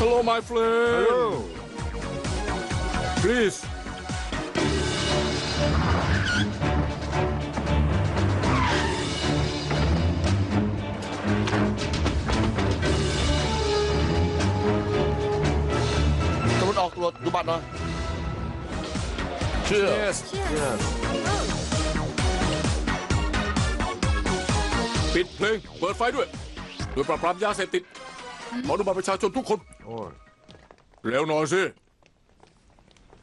Hello my friend Hello. please ตำรวจออกตรวจดูบัตรหน่อยเชื่อ yes Yes. ปิดเพลง เปิดไฟด้วย โดยปราบปรามยาเสพติด ขอดูบัตรประชาชนทุกคน Oh. เร็วหน่อยสิ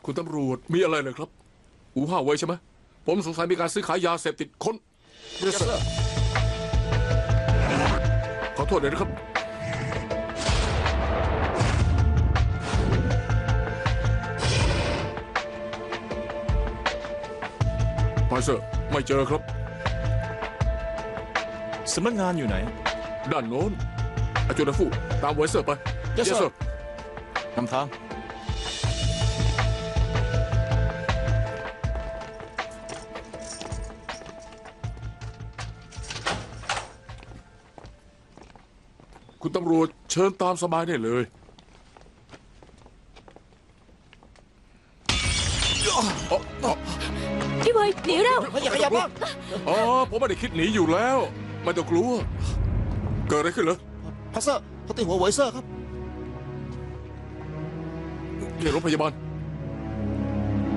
คุณตำรวจมีอะไรเลยครับ อูห้าไว้ใช่ไหม ผมสงสัยมีการซื้อขายยาเสพติดคน Yes sir ขอโทษเลยนะครับ ไปเซอร์ ไม่เจอครับ สำนักงานอยู่ไหน ด้านโน้น อาจารย์ฟูตามไวเซอร์ไป Yes, sir นำทาง คุณตำรวจเชิญตามสบายได้เลยอ๋ออ๋อพี่บอยหนีเร็วไม่อยากขยับบ้างอ๋อ ผมไม่ได้คิดหนีอยู่แล้ว ไม่ต้องกลัว เกิดอะไรขึ้นเหรอ พัสเซอร์เขาตีหัวไวเซอร์ครับเรียกรถพยาบาล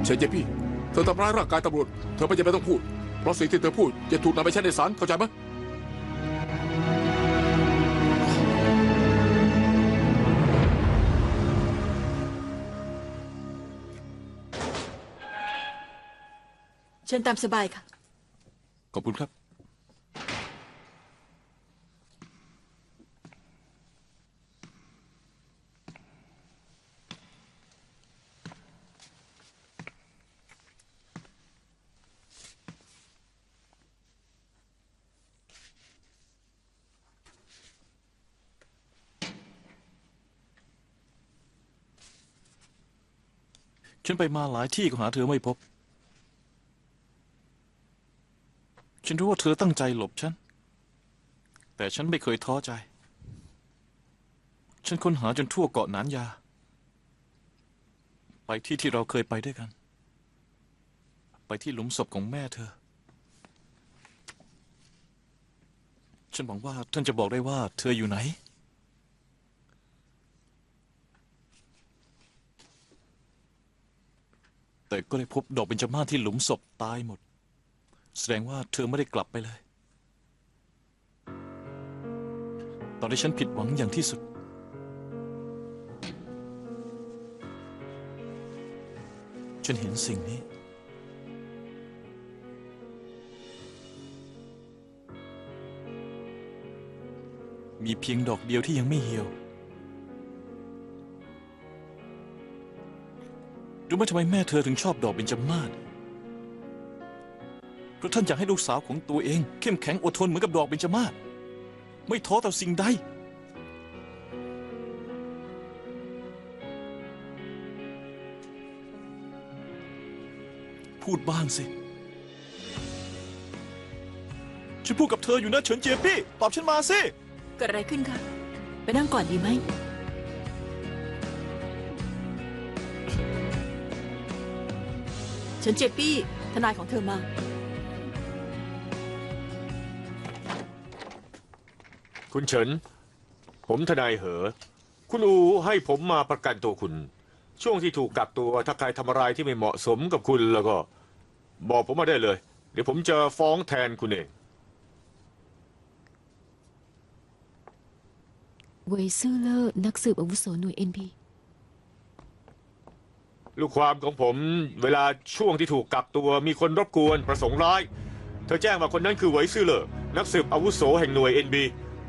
เชนเจพี่ เธอทำร้ายร่างกายตำรวจ เธอไม่จำเป็นต้องพูด เพราะสิ่งที่เธอพูดจะถูกนำไปใช้ในศาลเข้าใจไหมเชิญตามสบายค่ะ ขอบคุณครับ ฉันไปมาหลายที่ก็หาเธอไม่พบ ฉันรู้ว่าเธอตั้งใจหลบฉัน แต่ฉันไม่เคยท้อใจ ฉันค้นหาจนทั่วเกาะหนานยา ไปที่ที่เราเคยไปด้วยกัน ไปที่หลุมศพของแม่เธอ ฉันหวังว่าท่านจะบอกได้ว่าเธออยู่ไหน แต่ก็ได้พบดอกเบญจมาศที่หลุมศพตายหมด แสดงว่าเธอไม่ได้กลับไปเลย ตอนที่ฉันผิดหวังอย่างที่สุด ฉันเห็นสิ่งนี้ มีเพียงดอกเดียวที่ยังไม่เหี่ยว รู้ไหมทำไมแม่เธอถึงชอบดอกเบญจมาศเพราะท่านอยากให้ลูกสาวของตัวเอง เข้มแข็งอดทนเหมือนกับดอกเบญจมาศไม่ท้อต่อสิ่งใด พูดบ้างสิฉันพูดกับเธออยู่นะเฉินเจียปี้ ตอบฉันมาสิ เกิดอะไรขึ้นคะ ไปนั่งก่อนดีไหม ฉินเจยปี้ ทนายของเธอมา คุณเฉิน ผมทนายเหอ คุณอูให้ผมมาประกันตัวคุณ ช่วงที่ถูกกักตัวถ้าใครทำอะไรที่ไม่เหมาะสมกับคุณแล้วก็ บอกผมมาได้เลย เดี๋ยวผมจะฟ้องแทนคุณเอง เวยซื่อเลอร์นักสืบอาวุโสหน่วย NP ลูกความของผมเวลาช่วงที่ถูกกักตัวมีคนรบกวนประสงค์ร้าย เธอแจ้งว่าคนนั้นคือเหวยซื่อเลอนักสืบอาวุโสแห่งหน่วย NB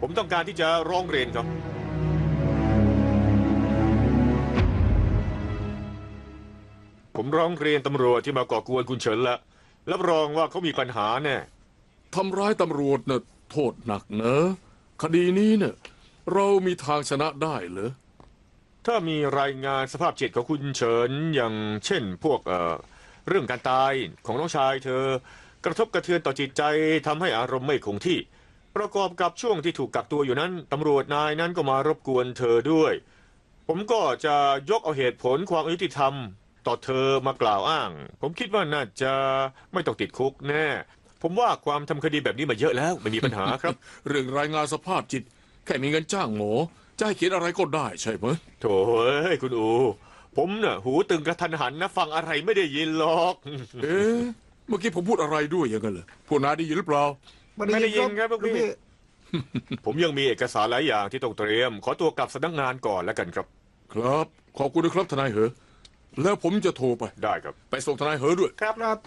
ผมต้องการที่จะร้องเรียนครับ ผมร้องเรียนตำรวจที่มาก่อกวนคุณเฉินล้วรับรองว่าเขามีปัญหาแน่ทำร้ายตำรวจเน่ะโทษหนักเนอะคดีนี้เนี่ยเรามีทางชนะได้เหรอ ถ้ามีรายงานสภาพจิตของคุณเฉินอย่างเช่นพวกเอ่อเรื่องการตายของน้องชายเธอ กระทบกระเทือนต่อจิตใจทำให้อารมณ์ไม่คงที่ ประกอบกับช่วงที่ถูกกักตัวอยู่นั้นตำรวจนายนั้นก็มารบกวนเธอด้วย ผมก็จะยกเอาเหตุผลความอายุติธรรม ต่อเธอมากล่าวอ้าง ผมคิดว่าน่าจะไม่ต้องติดคุกแน่ ผมว่าความทำคดีแบบนี้มาเยอะแล้วไม่มีปัญหาครับ เรื่องรายงานสภาพจิต แค่มีเงินจ้างหมอ จะให้เขียนอะไรก็ได้ใช่ไหมโถ่เอ้ยคุณอู ผมน่ะหูตึงกระทันหันนะฟังอะไรไม่ได้ยินหรอก เอ๊ะเมื่อกี้ผมพูดอะไรด้วยอย่างนั้นเหรอพูดนายได้ยินหรือเปล่า ไม่ได้ยินครับลูกพี่ ผมยังมีเอกสารหลายอย่างที่ต้องเตรียม ขอตัวกลับสำนักงานก่อนแล้วกันครับ ครับ ขอบคุณนะครับทนายเหอะแล้วผมจะโทรไป ได้ครับ ไปส่งทนายเหอะด้วย ครับครับ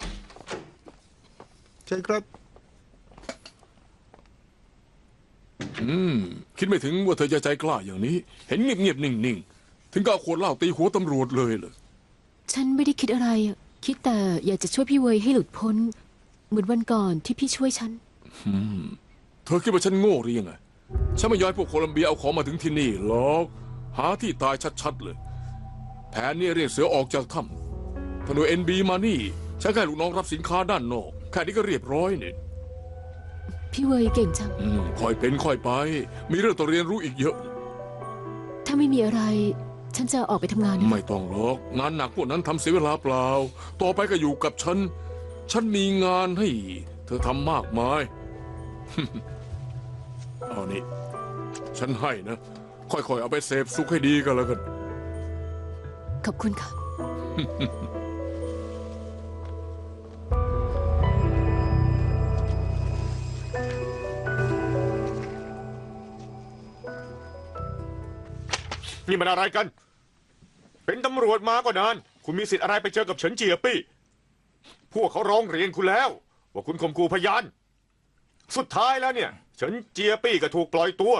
เชิญครับ อืม คิดไม่ถึงว่าเธอจะใจกล้าอย่างนี้ เห็นเงียบๆนิ่งๆ ถึงกับเอาขวดเหล้าตีหัวตำรวจเลยเหรอฉันไม่ได้คิดอะไรอะคิดแต่อยากจะช่วยพี่เวยให้หลุดพ้น เหมือนวันก่อนที่พี่ช่วยฉันเธอคิดว่าฉันโง่หรือยังไง ฉันไม่ย้อยพวกโคลัมเบียเอาของมาถึงที่นี่หรอกหาที่ตายชัดๆเลย แผนนี้เรียกเสือออกจากถ้ำธนูเอ็นบีมานี่ฉันแค่ลูกน้องรับสินค้าด้านนอก แค่นี้ก็เรียบร้อยนี่ พี่เวยเก่งจัง อืมค่อยเป็นค่อยไป มีเรื่องต้องเรียนรู้อีกเยอะ ถ้าไม่มีอะไร ฉันจะออกไปทำงานนะไม่ต้องหรอก งานหนักพวกนั้นทำเสียเวลาเปล่า ต่อไปก็อยู่กับฉัน ฉันมีงานให้ เธอทำมากมาย เอานี่ ฉันให้นะ ค่อยๆ เอาไปเสพสุขให้ดีกันแล้วกัน ขอบคุณค่ะ นี่มันอะไรกัน เป็นตำรวจมาก็นาน คุณมีสิทธิ์อะไรไปเจอกับเฉินเจียปี้ พวกเขาร้องเรียนคุณแล้ว ว่าคุณข่มขู่พยาน สุดท้ายแล้วเนี่ย เฉินเจียปี้ก็ถูกปล่อยตัว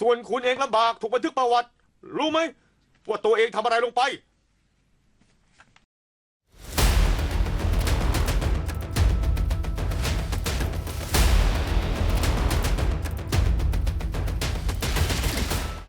ส่วนคุณเองลำบากถูกบันทึกประวัติ รู้ไหมว่าตัวเองทำอะไรลงไป